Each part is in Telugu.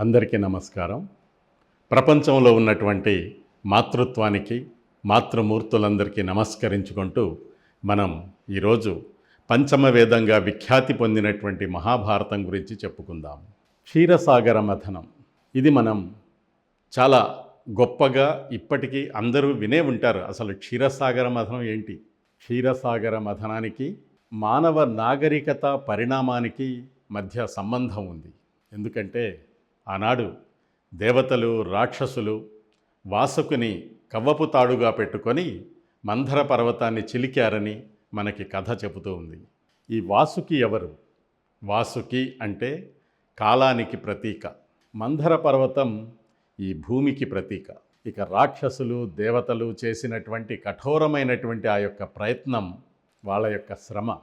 అందరికీ నమస్కారం. ప్రపంచంలో ఉన్నటువంటి మాతృత్వానికి మాతృమూర్తులందరికీ నమస్కరించుకుంటూ మనం ఈరోజు పంచమ వేదంగా విఖ్యాతి పొందినటువంటి మహాభారతం గురించి చెప్పుకుందాం. క్షీరసాగర మథనం. ఇది మనం చాలా గొప్పగా ఇప్పటికీ అందరూ వినే ఉంటారు. అసలు క్షీరసాగర మథనం ఏంటి? క్షీరసాగర మథనానికి మానవ నాగరికత పరిణామానికి మధ్య సంబంధం ఉంది. ఎందుకంటే ఆనాడు దేవతలు రాక్షసులు వాసుకుని కవ్వపు తాడుగా పెట్టుకొని మంధర పర్వతాన్ని చిలికారని మనకి కథ చెబుతూ ఉంది. ఈ వాసుకి ఎవరు? వాసుకి అంటే కాలానికి ప్రతీక. మంధర పర్వతం ఈ భూమికి ప్రతీక. ఇక రాక్షసులు దేవతలు చేసినటువంటి కఠోరమైనటువంటి ఆ యొక్క ప్రయత్నం వాళ్ళ యొక్క శ్రమ.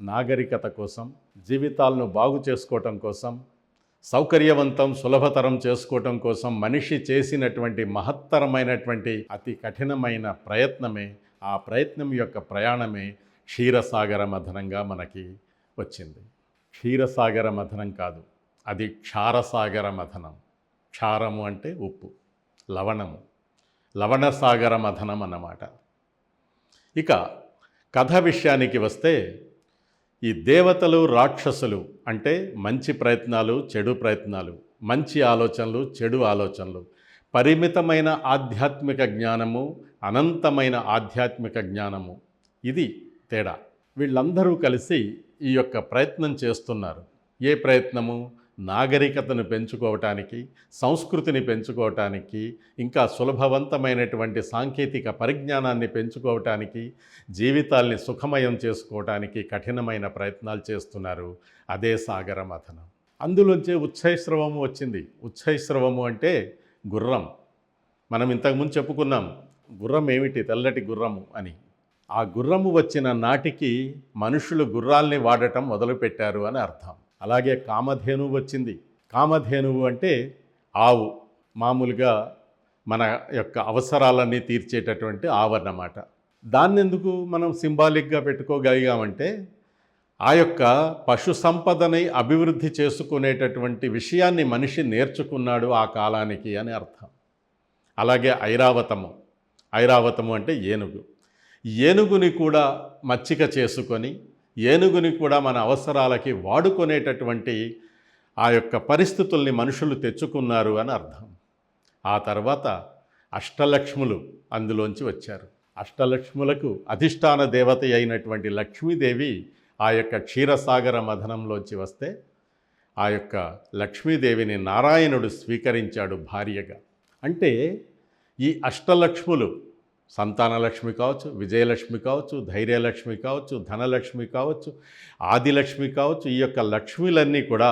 నాగరికత కోసం జీవితాలను బాగు చేసుకోవటం కోసం సౌకర్యవంతం సులభతరం చేసుకోవటం కోసం మనిషి చేసినటువంటి మహత్తరమైనటువంటి అతి కఠినమైన ప్రయత్నమే ఆ ప్రయత్నం యొక్క ప్రయాణమే క్షీరసాగర మథనంగా మనకి వచ్చింది. క్షీరసాగర మథనం కాదు అది క్షారసాగర మథనం. క్షారము అంటే ఉప్పు లవణము. లవణసాగర మథనం అన్నమాట. ఇక కథ విషయానికి వస్తే ఈ దేవతలు రాక్షసులు అంటే మంచి ప్రయత్నాలు చెడు ప్రయత్నాలు మంచి ఆలోచనలు చెడు ఆలోచనలు. పరిమితమైన ఆధ్యాత్మిక జ్ఞానము అనంతమైన ఆధ్యాత్మిక జ్ఞానము. ఇది తేడా. వీళ్ళందరూ కలిసి ఈ యొక్క ప్రయత్నం చేస్తున్నారు. ఏ ప్రయత్నము? నాగరికతను పెంచుకోవటానికి సంస్కృతిని పెంచుకోవటానికి ఇంకా సులభవంతమైనటువంటి సాంకేతిక పరిజ్ఞానాన్ని పెంచుకోవటానికి జీవితాల్ని సుఖమయం చేసుకోవటానికి కఠినమైన ప్రయత్నాలు చేస్తున్నారు అదే సాగర మథనం. అందులోంచే ఉచ్చైశ్రవము వచ్చింది. ఉచ్చైశ్రవము అంటే గుర్రం. మనం ఇంతకుముందు చెప్పుకున్నాం గుర్రం ఏమిటి? తెల్లటి గుర్రము అని. ఆ గుర్రము వచ్చిన నాటికి మనుషులు గుర్రాల్ని వాడటం మొదలుపెట్టారు అని అర్థం. అలాగే కామధేనువు వచ్చింది. కామధేనువు అంటే ఆవు. మామూలుగా మన యొక్క అవసరాలన్నీ తీర్చేటటువంటి ఆవు అన్నమాట. దాన్ని ఎందుకు మనం సింబాలిక్గా పెట్టుకోగలిగామంటే ఆ యొక్క పశు సంపదని అభివృద్ధి చేసుకునేటటువంటి విషయాన్ని మనిషి నేర్చుకున్నాడు ఆ కాలానికి అని అర్థం. అలాగే ఐరావతము. ఐరావతము అంటే ఏనుగు. ఏనుగుని కూడా మచ్చిక చేసుకొని ఏనుగుని కూడా మన అవసరాలకి వాడుకునేటటువంటి ఆ యొక్క పరిస్థితుల్ని మనుషులు తెచ్చుకున్నారు అని అర్థం. ఆ తర్వాత అష్టలక్ష్ములు అందులోంచి వచ్చారు. అష్టలక్ష్ములకు అధిష్టాన దేవత అయినటువంటి లక్ష్మీదేవి ఆ యొక్క క్షీరసాగర మథనంలోంచి వస్తే ఆ యొక్క లక్ష్మీదేవిని నారాయణుడు స్వీకరించాడు భార్యగా. అంటే ఈ అష్టలక్ష్ములు సంతానలక్ష్మి కావచ్చు విజయలక్ష్మి కావచ్చు ధైర్యలక్ష్మి కావచ్చు ధనలక్ష్మి కావచ్చు ఆదిలక్ష్మి కావచ్చు ఈ యొక్క లక్ష్మిలన్నీ కూడా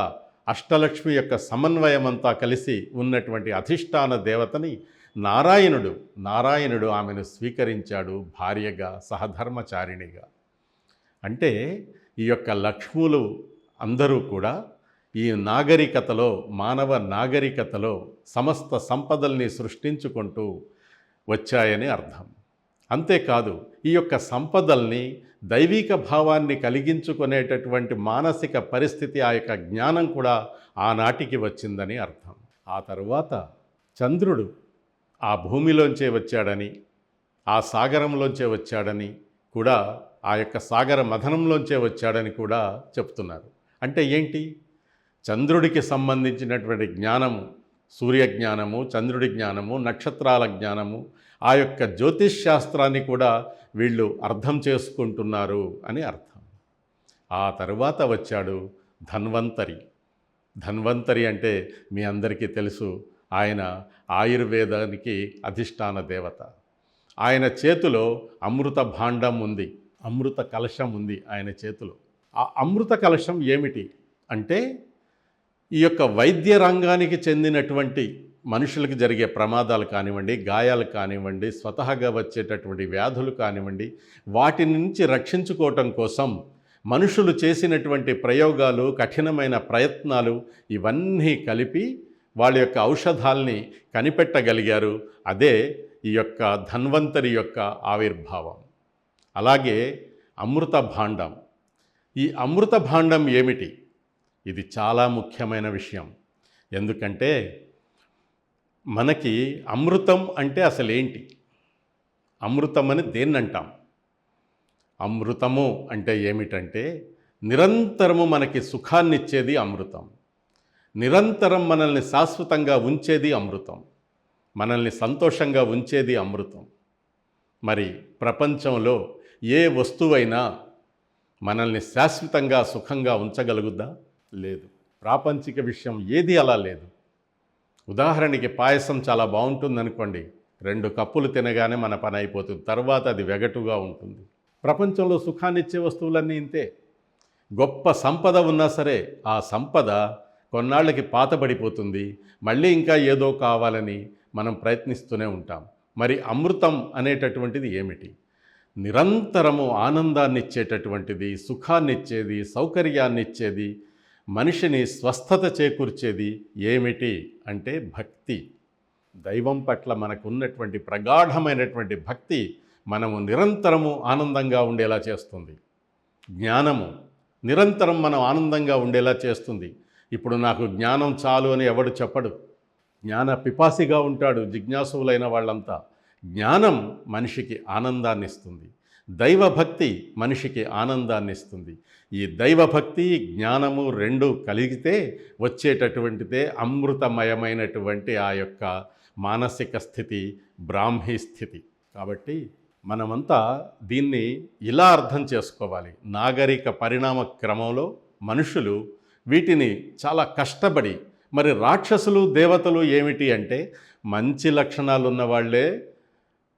అష్టలక్ష్మి యొక్క సమన్వయం అంతా కలిసి ఉన్నటువంటి అధిష్టాన దేవతని నారాయణుడు నారాయణుడు ఆమెను స్వీకరించాడు భార్యగా సహధర్మచారిణిగా. అంటే ఈ యొక్క లక్ష్ములు అందరూ కూడా ఈ నాగరికతలో మానవ నాగరికతలో సమస్త సంపదల్ని సృష్టించుకుంటూ వచ్చాయని అర్థం. అంతేకాదు ఈ యొక్క సంపదల్ని దైవిక భావాన్ని కలిగించుకునేటటువంటి మానసిక పరిస్థితి ఆ యొక్క జ్ఞానం కూడా ఆనాటికి వచ్చిందని అర్థం. ఆ తరువాత చంద్రుడు ఆ భూమిలోంచే వచ్చాడని ఆ సాగరంలోంచే వచ్చాడని కూడా ఆ యొక్క సాగర మథనంలోంచే వచ్చాడని కూడా చెప్తున్నారు. అంటే ఏంటి? చంద్రుడికి సంబంధించినటువంటి జ్ఞానము సూర్య జ్ఞానము చంద్రుడి జ్ఞానము నక్షత్రాల జ్ఞానము ఆ యొక్క జ్యోతిష్ శాస్త్రాన్ని కూడా వీళ్ళు అర్థం చేసుకుంటున్నారు అని అర్థం. ఆ తరువాత వచ్చాడు ధన్వంతరి. ధన్వంతరి అంటే మీ అందరికీ తెలుసు ఆయన ఆయుర్వేదానికి అధిష్టాన దేవత. ఆయన చేతిలో అమృత భాండం ఉంది అమృత కలశం ఉంది ఆయన చేతిలో. ఆ అమృత కలశం ఏమిటి అంటే ఈ యొక్క వైద్య రంగానికి చెందినటువంటి మనుషులకు జరిగే ప్రమాదాలు కానివ్వండి గాయాలు కానివ్వండి స్వతహాగా వచ్చేటటువంటి వ్యాధులు కానివ్వండి వాటి నుంచి రక్షించుకోవటం కోసం మనుషులు చేసినటువంటి ప్రయోగాలు కఠినమైన ప్రయత్నాలు ఇవన్నీ కలిపి వాళ్ళ యొక్క ఔషధాల్ని కనిపెట్టగలిగారు. అదే ఈ యొక్క ధన్వంతరి యొక్క ఆవిర్భావం. అలాగే అమృత భాండం ఈ అమృత భాండం ఏమిటి? ఇది చాలా ముఖ్యమైన విషయం. ఎందుకంటే మనకి అమృతం అంటే అసలు ఏంటి అమృతం అని దేన్ని అంటాం అమృతము అంటే ఏమిటంటే నిరంతరము మనకి సుఖాన్ని ఇచ్చేది అమృతం. నిరంతరం మనల్ని శాశ్వతంగా ఉంచేది అమృతం. మనల్ని సంతోషంగా ఉంచేది అమృతం. మరి ప్రపంచంలో ఏ వస్తువైనా మనల్ని శాశ్వతంగా సుఖంగా ఉంచగలుగుద్దా? లేదు. ప్రాపంచిక విషయం ఏది అలా లేదు. ఉదాహరణకి పాయసం చాలా బాగుంటుంది అనుకోండి రెండు కప్పులు తినగానే మన పని అయిపోతుంది. తర్వాత అది వెగటుగా ఉంటుంది. ప్రపంచంలో సుఖాన్నిచ్చే వస్తువులన్నీ ఇంతే. గొప్ప సంపద ఉన్నా సరే ఆ సంపద కొన్నాళ్ళకి పాతబడిపోతుంది. మళ్ళీ ఇంకా ఏదో కావాలని మనం ప్రయత్నిస్తూనే ఉంటాం. మరి అమృతం అనేటటువంటిది ఏమిటి? నిరంతరము ఆనందాన్నిచ్చేటటువంటిది సుఖాన్నిచ్చేది సౌకర్యాన్నిచ్చేది మనిషిని స్వస్థత చేకూర్చేది ఏమిటి అంటే భక్తి. దైవం పట్ల మనకున్నటువంటి ప్రగాఢమైనటువంటి భక్తి మనము నిరంతరము ఆనందంగా ఉండేలా చేస్తుంది. జ్ఞానము నిరంతరం మనం ఆనందంగా ఉండేలా చేస్తుంది. ఇప్పుడు నాకు జ్ఞానం చాలు అని ఎవడు చెప్పడు. జ్ఞాన పిపాసిగా ఉంటాడు జిజ్ఞాసువులైన వాళ్ళంతా. జ్ఞానం మనిషికి ఆనందాన్ని ఇస్తుంది దైవభక్తి మనిషికి ఆనందాన్ని ఇస్తుంది ఈ దైవభక్తి జ్ఞానము రెండు కలిగితే వచ్చేటటువంటిదే అమృతమయమైనటువంటి ఆ యొక్క మానసిక స్థితి బ్రాహ్మీ స్థితి. కాబట్టి మనమంతా దీన్ని ఇలా అర్థం చేసుకోవాలి. నాగరిక పరిణామ క్రమంలో మనుషులు వీటిని చాలా కష్టపడి మరి రాక్షసులు దేవతలు ఏమిటి అంటే మంచి లక్షణాలు ఉన్న వాళ్ళే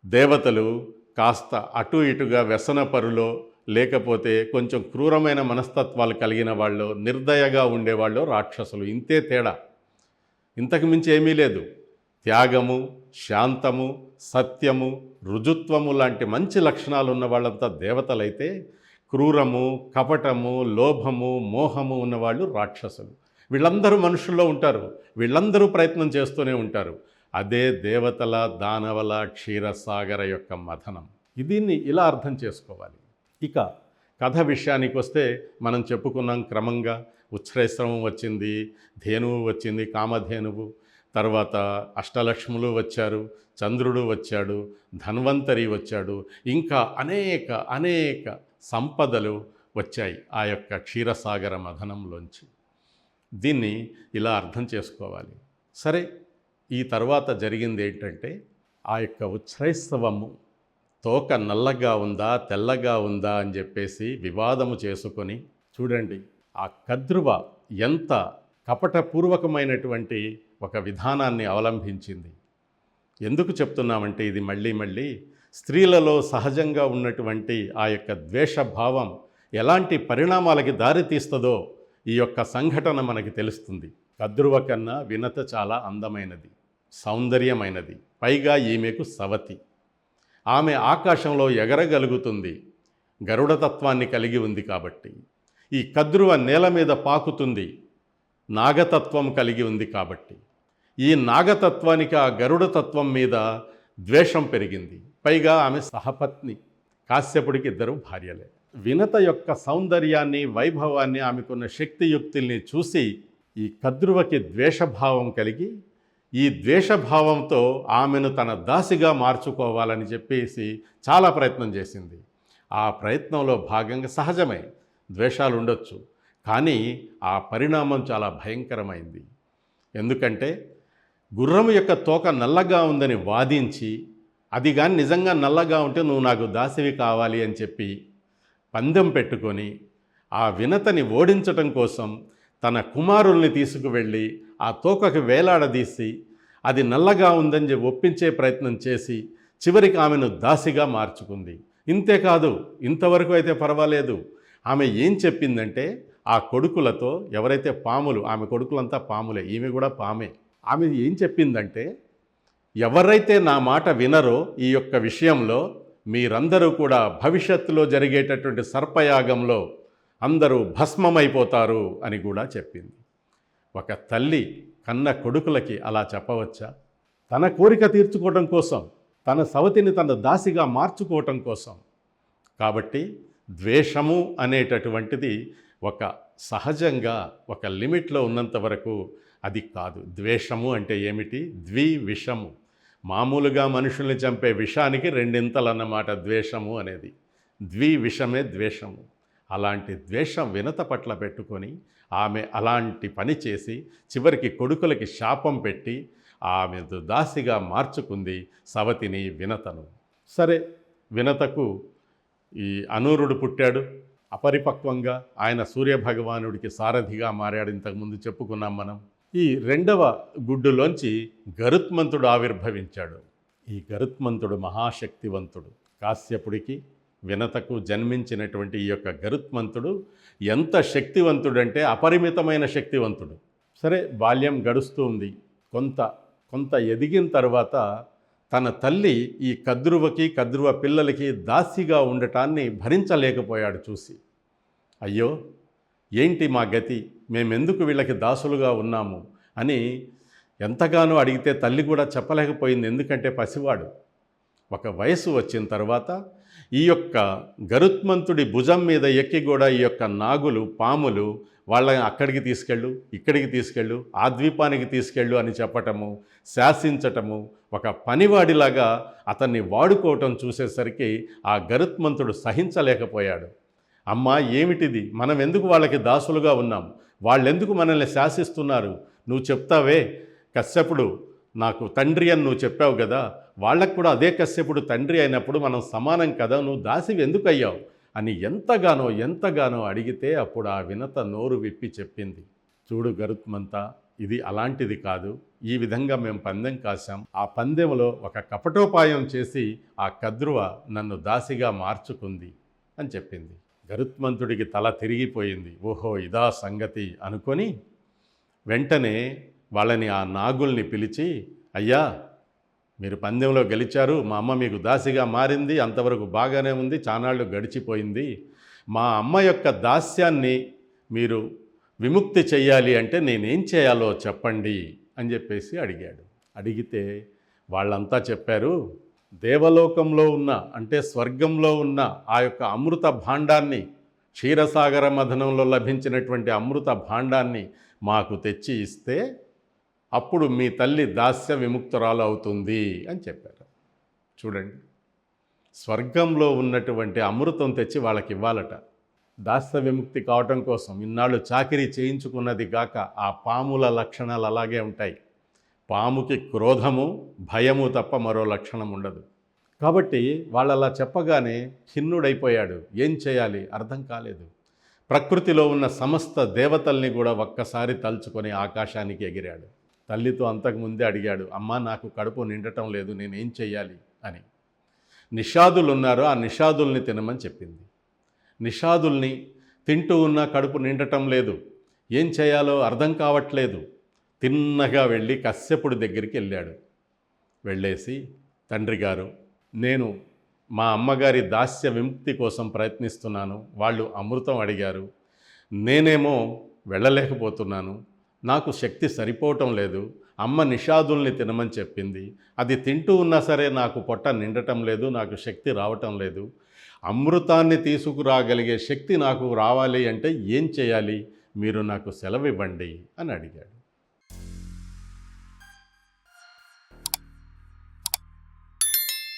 దేవతలు కాస్త అటు ఇటుగా వ్యసనపరులో లేకపోతే కొంచెం క్రూరమైన మనస్తత్వాలు కలిగిన వాళ్ళు నిర్దయగా ఉండేవాళ్ళు రాక్షసులు. ఇంతే తేడా. ఇంతకు మించి ఏమీ లేదు. త్యాగము శాంతము సత్యము రుజుత్వము లాంటి మంచి లక్షణాలు ఉన్న వాళ్ళంతా దేవతలైతే క్రూరము కపటము లోభము మోహము ఉన్నవాళ్ళు రాక్షసులు. వీళ్ళందరూ మనుషుల్లో ఉంటారు. వీళ్ళందరూ ప్రయత్నం చేస్తూనే ఉంటారు. అదే దేవతల దానవల క్షీరసాగర యొక్క మథనం. దీన్ని ఇలా అర్థం చేసుకోవాలి. ఇక కథ విషయానికి వస్తే మనం చెప్పుకున్నాం క్రమంగా ఉచ్ఛ్రైశ్రమం వచ్చింది ధేనువు వచ్చింది కామధేనువు తర్వాత అష్టలక్ష్ములు వచ్చారు చంద్రుడు వచ్చాడు ధన్వంతరి వచ్చాడు ఇంకా అనేక అనేక సంపదలు వచ్చాయి ఆ యొక్క క్షీరసాగర మథనంలోంచి. దీన్ని ఇలా అర్థం చేసుకోవాలి. సరే ఈ తర్వాత జరిగింది ఏంటంటే ఆ యొక్క ఉచ్ఛ్రైస్తవము తోక నల్లగా ఉందా తెల్లగా ఉందా అని చెప్పేసి వివాదము చేసుకొని చూడండి ఆ కద్రువ ఎంత కపటపూర్వకమైనటువంటి ఒక విధానాన్ని అవలంబించింది ఎందుకు చెప్తున్నామంటే ఇది మళ్ళీ మళ్ళీ స్త్రీలలో సహజంగా ఉన్నటువంటి ఆ యొక్క ద్వేషభావం ఎలాంటి పరిణామాలకి దారితీస్తుందో ఈ యొక్క సంఘటన మనకి తెలుస్తుంది. కద్రువ కన్నా వినత చాలా అందమైనది. సౌందర్యమైనది. పైగా ఈమెకు సవతి. ఆమె ఆకాశంలో ఎగరగలుగుతుంది. గరుడతత్వాన్ని కలిగి ఉంది కాబట్టి. ఈ కద్రువ నేల మీద పాకుతుంది. నాగతత్వం కలిగి ఉంది కాబట్టి. ఈ నాగతత్వానికి ఆ గరుడతత్వం మీద ద్వేషం పెరిగింది. పైగా ఆమె సహపత్ని. కాశ్యపుడికి ఇద్దరు భార్యలే. వినత యొక్క సౌందర్యాన్ని వైభవాన్ని ఆమెకున్న శక్తియుక్తుల్ని చూసి ఈ కద్రువకి ద్వేషభావం కలిగి ఈ ద్వేషభావంతో ఆమెను తన దాసిగా మార్చుకోవాలని చెప్పేసి చాలా ప్రయత్నం చేసింది. ఆ ప్రయత్నంలో భాగంగా సహజమే ద్వేషాలు ఉండొచ్చు కానీ ఆ పరిణామం చాలా భయంకరమైంది. ఎందుకంటే గుర్రం యొక్క తోక నల్లగా ఉందని వాదించి అది కానీ నిజంగా నల్లగా ఉంటే నువ్వు నాకు దాసివి కావాలి అని చెప్పి పందెం పెట్టుకొని ఆ వినతని ఓడించటం కోసం తన కుమారుల్ని తీసుకువెళ్ళి ఆ తోకకి వేలాడదీసి అది నల్లగా ఉందని చెప్పి ఒప్పించే ప్రయత్నం చేసి చివరికి ఆమెను దాసిగా మార్చుకుంది. ఇంతేకాదు ఇంతవరకు అయితే పర్వాలేదు. ఆమె ఏం చెప్పిందంటే ఆ కొడుకులతో ఎవరైతే పాములు ఆమె కొడుకులంతా పాములే ఈమె కూడా పామే. ఆమె ఏం చెప్పిందంటే ఎవరైతే నా మాట వినరో ఈ యొక్క విషయంలో మీరందరూ కూడా భవిష్యత్తులో జరిగేటటువంటి సర్పయాగంలో అందరూ భస్మమైపోతారు అని కూడా చెప్పింది. ఒక తల్లి కన్న కొడుకులకి అలా చెప్పవచ్చా? తన కోరిక తీర్చుకోవటం కోసం తన సవతిని తన దాసిగా మార్చుకోవటం కోసం. కాబట్టి ద్వేషము అనేటటువంటిది ఒక సహజంగా ఒక లిమిట్లో ఉన్నంత వరకు అది కాదు. ద్వేషము అంటే ఏమిటి? ద్వి విషము మామూలుగా మనుషుల్ని చంపే విషానికి రెండింతలన్నమాట ద్వేషము అనేది. ద్వి విషమే ద్వేషము. అలాంటి ద్వేషం వినత పట్ల పెట్టుకొని ఆమె అలాంటి పని చేసి చివరికి కొడుకులకి శాపం పెట్టి ఆమె దాసిగా మార్చుకుంది సవతిని వినతను. సరే వినతకు ఈ అనూరుడు పుట్టాడు. అపరిపక్వంగా ఆయన సూర్యభగవానుడికి సారథిగా మారాడు ఇంతకుముందు చెప్పుకున్నాం మనం. ఈ రెండవ గుడ్డులోంచి గరుత్మంతుడు ఆవిర్భవించాడు. ఈ గరుత్మంతుడు మహాశక్తివంతుడు. కాశ్యపుడికి వినతకు జన్మించినటువంటి ఈ యొక్క గరుత్మంతుడు ఎంత శక్తివంతుడంటే అపరిమితమైన శక్తివంతుడు. సరే బాల్యం గడుస్తూ ఉంది. కొంత కొంత ఎదిగిన తర్వాత తన తల్లి ఈ కద్రువకి కద్రువ పిల్లలకి దాసిగా ఉండటాన్ని భరించలేకపోయాడు చూసి. అయ్యో ఏంటి మా గతి? మేమెందుకు వీళ్ళకి దాసులుగా ఉన్నాము? అని ఎంతగానో అడిగితే తల్లి కూడా చెప్పలేకపోయింది. ఎందుకంటే పసివాడు. ఒక వయసు వచ్చిన తర్వాత ఈ యొక్క గరుత్మంతుడి భుజం మీద ఎక్కి కూడా ఈ యొక్క నాగులు పాములు వాళ్ళని అక్కడికి తీసుకెళ్ళు ఇక్కడికి తీసుకెళ్ళు ఆ ద్వీపానికి తీసుకెళ్ళు అని చెప్పటము శాసించటము ఒక పనివాడిలాగా అతన్ని వాడుకోవటం చూసేసరికి ఆ గరుత్మంతుడు సహించలేకపోయాడు. అమ్మా ఏమిటిది? మనం ఎందుకు వాళ్ళకి దాసులుగా ఉన్నాం? వాళ్ళెందుకు మనల్ని శాసిస్తున్నారు? నువ్వు చెప్తావే? కశ్యపుడు నాకు తండ్రి అని నువ్వు చెప్పావు కదా వాళ్ళకు కూడా అదే కశ్యపుడు తండ్రి అయినప్పుడు మనం సమానం కదా నువ్వు దాసివి ఎందుకు అయ్యావు అని ఎంతగానో ఎంతగానో అడిగితే అప్పుడు ఆ వినత నోరు విప్పి చెప్పింది. చూడు గరుత్మంతా ఇది అలాంటిది కాదు. ఈ విధంగా మేము పందెం కాశాం. ఆ పందెంలో ఒక కపటోపాయం చేసి ఆ కద్రువ నన్ను దాసిగా మార్చుకుంది అని చెప్పింది. గరుత్మంతుడికి తల తిరిగిపోయింది. ఓహో ఇదా సంగతి అనుకొని వెంటనే వాళ్ళని ఆ నాగుల్ని పిలిచి అయ్యా మీరు పందెంలో గెలిచారు మా అమ్మ మీకు దాసిగా మారింది అంతవరకు బాగానే ఉంది చానాళ్ళు గడిచిపోయింది. మా అమ్మ యొక్క దాస్యాన్ని మీరు విముక్తి చేయాలి అంటే నేనేం చేయాలో చెప్పండి అని చెప్పేసి అడిగాడు. అడిగితే వాళ్ళంతా చెప్పారు దేవలోకంలో ఉన్న అంటే స్వర్గంలో ఉన్న ఆ యొక్క అమృత భాండాన్ని క్షీరసాగర మథనంలో లభించినటువంటి అమృత భాండాన్ని మాకు తెచ్చి ఇస్తే అప్పుడు మీ తల్లి దాస్య విముక్తురాలు అవుతుంది అని చెప్పారు. చూడండి. స్వర్గంలో ఉన్నటువంటి అమృతం తెచ్చి వాళ్ళకి ఇవ్వాలట. దాస్య విముక్తి కావటం కోసం ఇన్నాళ్ళు చాకరీ చేయించుకున్నది గాక ఆ పాముల లక్షణాలు అలాగే ఉంటాయి. పాముకి క్రోధము భయము తప్ప మరో లక్షణం ఉండదు. కాబట్టి వాళ్ళు అలా చెప్పగానే ఖిన్నుడైపోయాడు. ఏం చేయాలి? అర్థం కాలేదు. ప్రకృతిలో ఉన్న సమస్త దేవతల్ని కూడా ఒక్కసారి తలుచుకొని ఆకాశానికి ఎగిరాడు. తల్లితో అంతకుముందే అడిగాడు అమ్మా నాకు కడుపు నిండటం లేదు నేనేం చెయ్యాలి? అని. నిషాదులు ఉన్నారో ఆ నిషాదుల్ని తినమని చెప్పింది. నిషాదుల్ని తింటూ ఉన్న కడుపు నిండటం లేదు. ఏం చేయాలో అర్థం కావట్లేదు. తిన్నగా వెళ్ళి కశ్యపుడి దగ్గరికి వెళ్ళాడు. వెళ్ళేసి తండ్రి గారు నేను మా అమ్మగారి దాస్య విముక్తి కోసం ప్రయత్నిస్తున్నాను. వాళ్ళు అమృతం అడిగారు. నేనేమో వెళ్ళలేకపోతున్నాను. నాకు శక్తి సరిపోవటం లేదు. అమ్మ నిషాదుల్ని తినమని చెప్పింది. అది తింటూ ఉన్నా సరే నాకు పొట్ట నిండటం లేదు నాకు శక్తి రావటం లేదు. అమృతాన్ని తీసుకురాగలిగే శక్తి నాకు రావాలి అంటే ఏం చేయాలి? మీరు నాకు సెలవు ఇవ్వండి అని అడిగాడు.